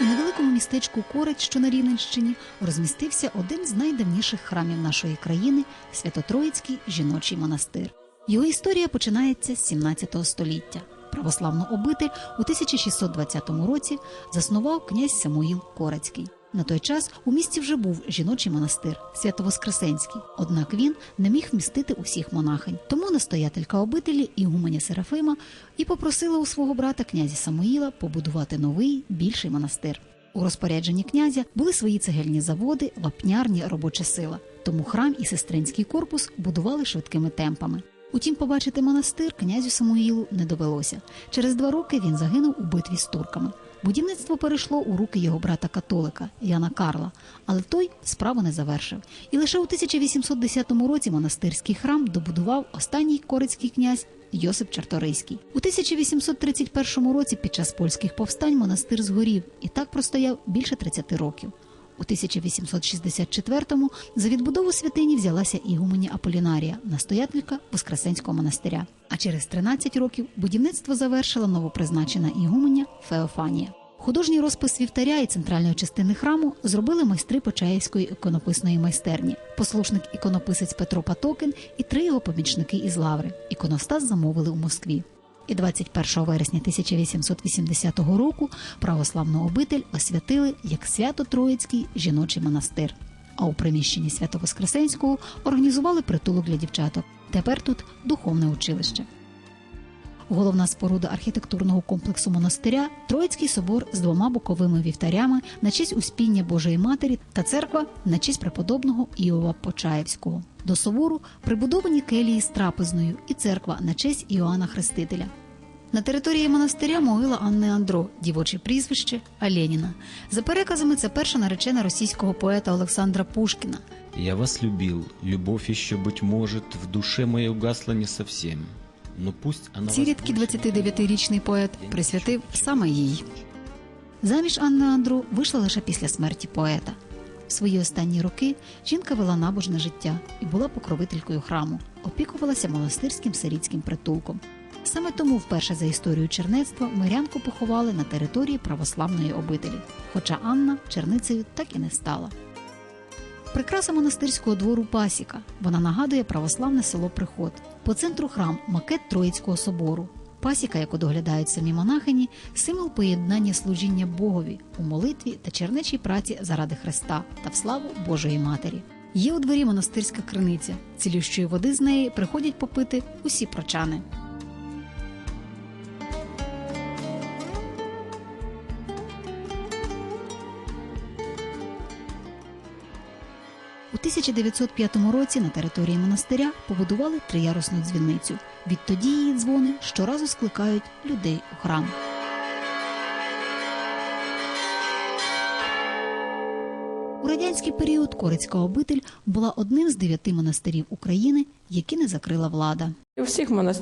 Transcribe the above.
У невеликому містечку Корець, що на Рівненщині, розмістився один з найдавніших храмів нашої країни Свято-Троїцький жіночий монастир. Його історія починається з 17 століття. Православну обитель у 1620 році заснував князь Самуїл Корецький. На той час у місті вже був жіночий монастир Свято-Воскресенський, однак він не міг вмістити усіх монахинь. Тому настоятелька обителі Ігуменя Серафима і попросила у свого брата князя Самуїла побудувати новий більший монастир. У розпорядженні князя були свої цегельні заводи, вапнярні, робоча сила. Тому храм і сестринський корпус будували швидкими темпами. Утім, побачити монастир князю Самуїлу не довелося. Через два роки він загинув у битві з турками. Будівництво перейшло у руки його брата католика Яна Карла, але той справу не завершив. І лише у 1810 році монастирський храм добудував останній корицький князь Йосип Чарторийський. У 1831 році під час польських повстань монастир згорів і так простояв більше 30 років. У 1864-му за відбудову святині взялася ігуменя Аполінарія, настоятелька Воскресенського монастиря. Через 13 років будівництво завершила новопризначена ігуменя Феофанія. Художній розпис вівтаря і центральної частини храму зробили майстри Почаївської іконописної майстерні, послушник іконописець Петро Патокин і три його помічники із Лаври. Іконостас замовили у Москві. І 21 вересня 1880 року православну обитель освятили як Свято-Троїцький жіночий монастир. А у приміщенні Свято-Воскресенського організували притулок для дівчаток. Тепер тут духовне училище. Головна споруда архітектурного комплексу монастиря Троїцький собор з двома боковими вівтарями на честь Успіння Божої Матері та церква на честь преподобного Іова Почаєвського. До собору прибудовані келії з трапезною і церква на честь Іоанна Хрестителя. На території монастиря могила Анни Андро, дівоче прізвище Аленіна. За переказами, це перша наречена російського поета Олександра Пушкіна. Я вас любил, любовь еще, быть может, в душе моей угасла не совсем. Но пусть она Ці рідкі 29-річний поет присвятив саме їй. Заміж Анна Андро вийшла лише після смерті поета. В свої останні роки жінка вела набожне життя і була покровителькою храму, опікувалася монастирським сирітським притулком. Саме тому вперше за історію чернецтва мирянку поховали на території православної обителі, хоча Анна черницею так і не стала. Прикраса монастирського двору пасіка. Вона нагадує православне село Приход. По центру храм макет Троїцького собору. Пасіка, яку доглядають самі монахині, символ поєднання служіння Богові у молитві та чернечій праці заради Христа та в славу Божої Матері. Є у дворі монастирська криниця. Цілющої води з неї приходять попити усі прочани. 1905 році на території монастиря побудували триярусну дзвіницю. Відтоді її дзвони щоразу скликають людей у храм. У радянський період Корицька обитель була одним з дев'яти монастирів України, які не закрила влада. У всіх монастирях